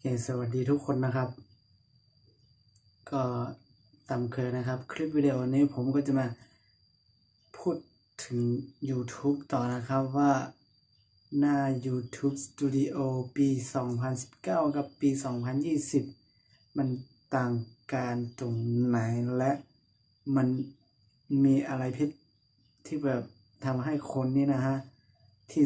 เคสวัสดีทุกคนนะครับ ก็ตามเคยนะครับ คลิปวิดีโอนี้ผมก็จะมาพูดถึง YouTube ต่อนะครับว่าหน้า YouTube Studio ปี 2019 กับปี 2020 มันต่างกันตรงไหนและมันมีอะไรพิษที่แบบทำให้คนนี่นะฮะที่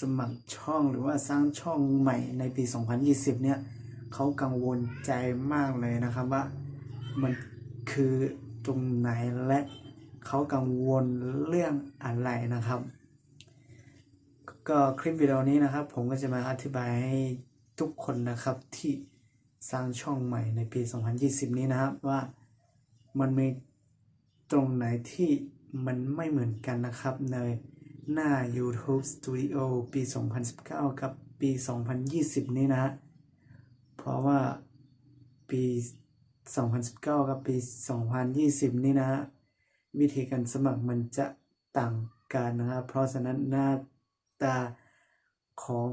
สมัครช่องหรือว่าสร้างช่องใหม่ในปี 2020 เนี่ยเขากังวลใจมากเลยนะครับว่ามันคือตรงไหนและเขากังวลเรื่องอะไรนะครับ ก็คลิปวิดีโอนี้นะครับ ผมก็จะมาอธิบายให้ทุกคนนะครับที่สร้างช่องใหม่ในปี 2020 นี้นะครับว่ามันมีตรงไหนที่มันไม่เหมือนกันนะครับใน หน้า YouTube Studio ปี 2019 กับปี 2020 นี้นะฮะ เพราะว่าปี 2019 กับปี 2020 นี่นะฮะ วิธีการสมัครมันจะต่างกันนะครับเพราะฉะนั้นหน้าตาของ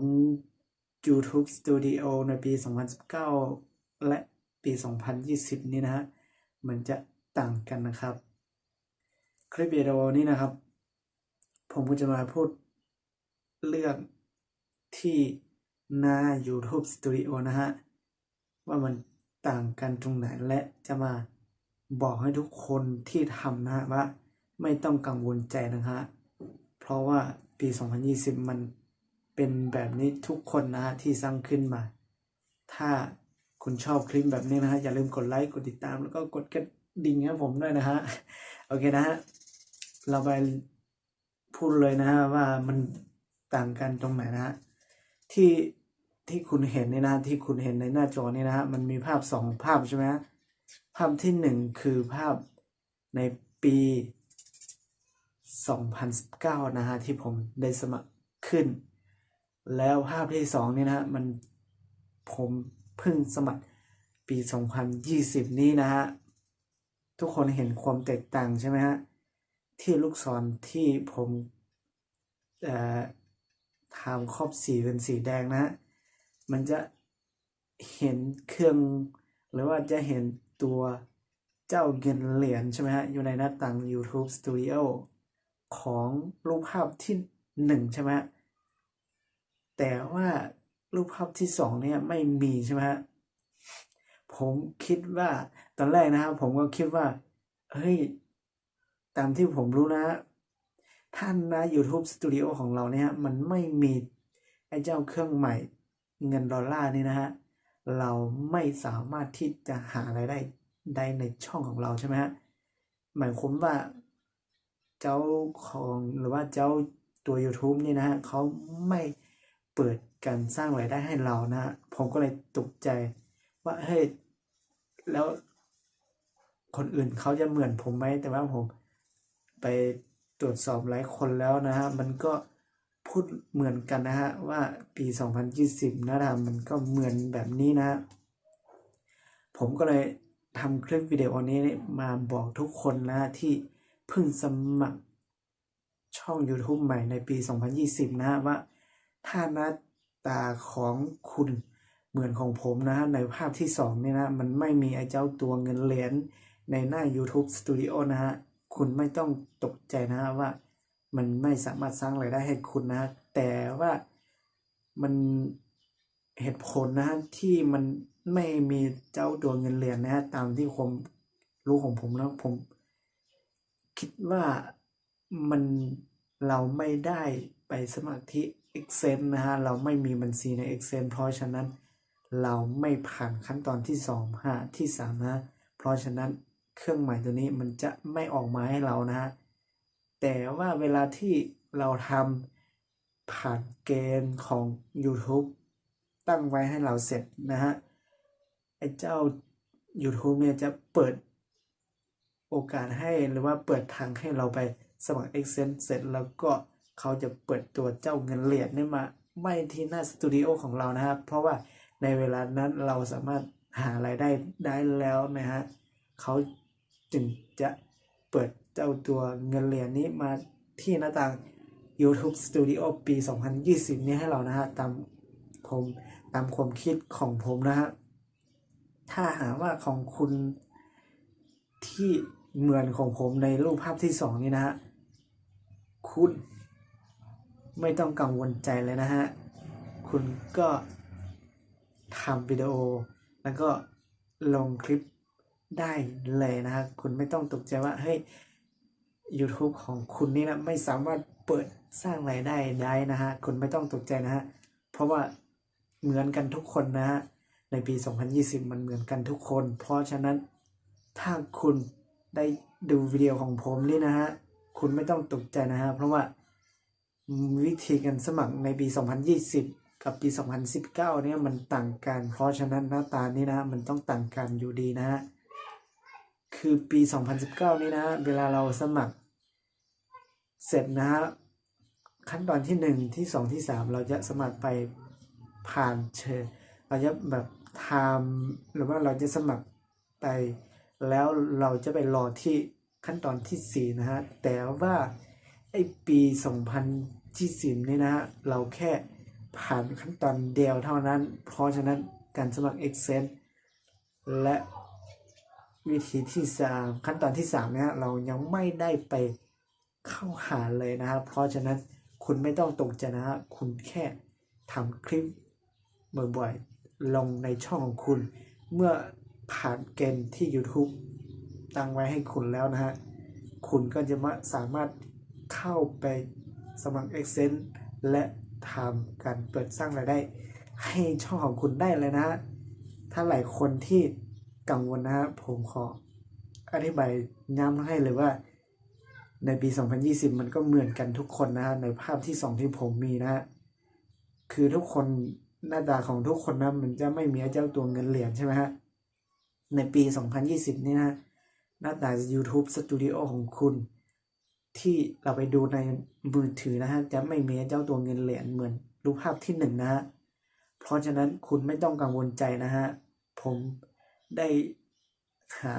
YouTube Studio ในปี 2019 และปี 2020 นี่นะฮะ มันจะต่างกันนะครับ คลิปวิดีโอนี้นะครับ ผมก็จะมาพูดเรื่องที่หน้า YouTube Studio นะฮะ ว่ามันต่างกันตรงไหนและจะมาบอกให้ทุกคนที่ทำนะฮะว่าไม่ต้องกังวลใจนะฮะ เพราะว่าปี 2020 มันเป็นแบบนี้ทุกคนนะฮะ ที่สร้างขึ้นมา ถ้าคุณชอบคลิปแบบนี้นะฮะ อย่าลืมกดไลค์ กดติดตามแล้วก็กดกระดิ่งให้ผมด้วยนะฮะ โอเคนะฮะ เราไป พูดเลยนะฮะว่ามันต่างกันตรงไหนนะฮะที่ที่คุณเห็นเนี่ยนะที่คุณเห็นในหน้าจอนี่นะฮะมันมีภาพสองภาพใช่ไหมภาพที่หนึ่งคือภาพในปี 2019 นะฮะที่ผมได้สมัครขึ้น แล้วภาพที่สองนี่นะฮะมันผมเพิ่งสมัครปี 2020 นี้นะฮะทุกคนเห็นความแตกต่างใช่ไหมฮะ ที่ลูกศรที่ผมทำครอบสีเป็นสีแดงนะ มันจะเห็นเครื่อง หรือว่าจะเห็นตัวเจ้าเงินเหรียญใช่ไหมฮะ อยู่ในหน้าต่าง YouTube Studio ของรูปภาพที่หนึ่งใช่ไหมแต่ว่ารูปภาพที่สองเนี่ยไม่มีใช่ไหมฮะ ผมคิดว่าตอนแรกนะครับผมก็คิดว่า เฮ้ย ตามที่ผมรู้นะ ท่านนะ YouTube Studio ของเราเนี่ยมันไม่มีไอ้เจ้าเครื่องใหม่เงินดอลลาร์นี่นะฮะ เราไม่สามารถที่จะหาไรายได้ได้ในช่องของเราใช่ไหมฮะ หมายความว่า เจ้าของหรือว่าเจ้าตัว YouTube นี่นะฮะเขาไม่เปิดการสร้างรายได้ให้เรานะฮะผมก็เลยตกใจ ว่าเฮ้ยแล้วคนอื่นเขาจะเหมือนผมไหมแต่ว่าผม ไปตรวจสอบหลายคนแล้วนะฮะมันก็พูดเหมือนกันนะฮะว่าปี 2020 นะครับมันก็เหมือนแบบนี้นะ ผมก็เลยทำคลิปวิดีโอนี้มาบอกทุกคนนะที่เพิ่งสมัครช่อง YouTube ใหม่ในปี 2020 นะฮะว่า ถ้าหน้าตาของคุณเหมือนของผมนะฮะในภาพที่สองนี่นะ มันไม่มีไอ้เจ้าตัวเงินเหรียญในหน้า YouTube Studio นะฮะ คุณไม่ต้องตกใจนะว่า มันไม่สามารถสร้างรายได้ให้คุณนะ แต่ว่ามันเหตุผลนะที่มันไม่มีเจ้าตัวเงินเหรียญนะฮะตามที่ผมรู้ของผมนะผม คิดว่ามันเราไม่ได้ไปสมัครที่ Excel นะฮะ เราไม่มีบัญชีใน Excel เพราะฉะนั้นเราไม่ผ่านขั้นตอนที่2ฮะที่ 3 นะ เพราะฉะนั้น เครื่องหมายตัวนี้มันจะไม่ออกมาให้เรานะฮะ แต่ว่าเวลาที่เราทำผ่านเกณฑ์ของ YouTube ตั้งไว้ให้เราเสร็จนะฮะ ไอ้เจ้า YouTube เนี่ยจะเปิดโอกาสให้หรือว่าเปิดทางให้เราไปสมัคร Excel เสร็จแล้วก็เขาจะเปิดตัวเจ้าเงินเหรียญนี่มาไม่ที่หน้าสตูดิโอของเรานะครับ เพราะว่าในเวลานั้นเราสามารถหารายได้ได้แล้วนะฮะเขา จึงจะเปิดเจ้าตัวเงินเหรียญนี้มาที่หน้าต่าง YouTube Studio ปี 2020 นี้ให้เรานะฮะ ตามผมตามความคิดของผมนะฮะ ถ้าหาว่าของคุณที่เหมือนของผมในรูปภาพที่สองนี้นะฮะ คุณไม่ต้องกังวลใจเลยนะฮะ คุณก็ทำวิดีโอ แล้วก็ลงคลิป ได้เลยนะฮะคุณไม่ต้องตกใจว่าเฮ้ย YouTube ของคุณนี่นะไม่สามารถเปิดสร้างรายได้ได้นะฮะคุณไม่ต้องตกใจนะฮะเพราะว่าเหมือนกันทุกคนนะฮะในปี 2020 มันเหมือนกันทุกคน เพราะฉะนั้นถ้าคุณได้ดูวิดีโอของผมนี่นะฮะคุณไม่ต้องตกใจนะฮะเพราะว่าวิธีการสมัครในปี 2020 กับปี 2019 เนี่ยมันต่างกัน เพราะฉะนั้นหน้าตานี่นะมันต้องต่างกันอยู่ดีนะฮะ คือปี 2019 นี่นะ เวลาเราสมัคร เสร็จนะฮะขั้นตอนที่หนึ่งที่สองที่สามเราจะสมัครไปผ่านเชิญเราจะแบบทำหรือว่าเราจะสมัครไป แล้วเราจะไปรอที่ขั้นตอนที่สี่นะฮะ แต่ว่าไอปี 2020นี่นะฮะ เราแค่ผ่านขั้นตอนเดียวเท่านั้น เพราะฉะนั้นการสมัคร Excel และ วิธีที่สามขั้นตอนที่สามเนี่ยเรายังไม่ได้ไปเข้าหาเลยนะครับ เพราะฉะนั้นคุณไม่ต้องตกใจนะฮะคุณแค่ทำคลิปบ่อยๆลงในช่องของคุณ เมื่อผ่านเกณฑ์ที่ YouTube ตั้งไว้ให้คุณแล้วนะฮะ คุณก็จะมาสามารถเข้าไปสมัคร Excel และทำการเปิดสร้างรายได้ ให้ช่องของคุณได้เลยนะฮะถ้าหลายคนที่ กังวลนะฮะผมขออธิบายย้ำให้เลยว่า ในปี 2020 มันก็เหมือนกันทุกคนนะฮะในภาพที่สองที่ผมมีนะฮะคือทุกคนหน้าตาของทุกคนนะมันจะไม่มีเจ้าตัวเงินเหรียญใช่ไหมฮะในปี 2020 นี่นะหน้าตา YouTube Studio ของคุณ ที่เราไปดูในมือถือนะฮะจะไม่มีเจ้าตัวเงินเหรียญเหมือนรูปภาพที่หนึ่งนะฮะเพราะฉะนั้นคุณไม่ต้องกังวลใจนะฮะผม ได้หา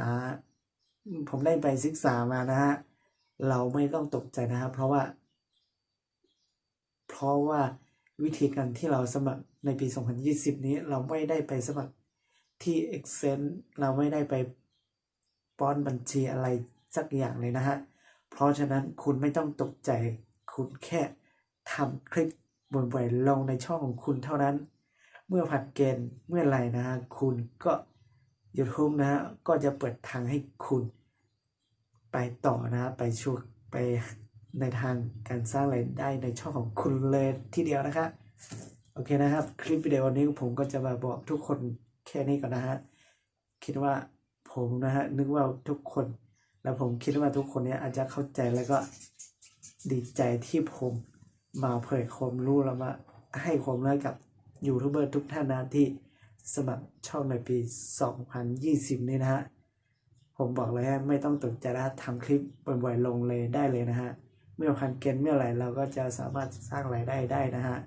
ผมได้ไปศึกษามานะฮะ เราไม่ต้องตกใจนะครับเพราะว่า เพราะว่าวิธีการที่เราสมัครในปี 2020 นี้ เราไม่ได้ไปสมัครที่ Excel เราไม่ได้ไปป้อนบัญชีอะไรสักอย่างเลยนะฮะ เพราะฉะนั้นคุณไม่ต้องตกใจ คุณแค่ทำคลิปบ่อยๆลงในช่องของคุณเท่านั้น เมื่อผ่านเกณฑ์เมื่อไรนะฮะ คุณก็ YouTube นะก็จะเปิดทางให้คุณไปต่อนะไปช่วยไปในทางการสร้างรายได้ในช่องของคุณเลยทีเดียวนะครับโอเคนะครับ คลิปวิดีโอนี้ผมก็จะมาบอกทุกคนแค่นี้ก่อนนะฮะคิดว่าผมนะฮะนึกว่าทุกคน แล้วผมคิดว่าทุกคนเนี้ยอาจจะเข้าใจแล้วก็ดีใจที่ผมมาเผยความรู้แล้วมาให้ความรู้กับยูทูบเบอร์ทุกท่านนะที่ สมัครช่องในปี 2020 นี่นะฮะ ผมบอกเลยฮะไม่ต้องตกใจนะทำคลิปบ่อยๆลงเลยได้เลยนะฮะ เมื่อพันเกณฑ์เมื่อไหร่เราก็จะสามารถสร้างรายได้ได้นะฮะ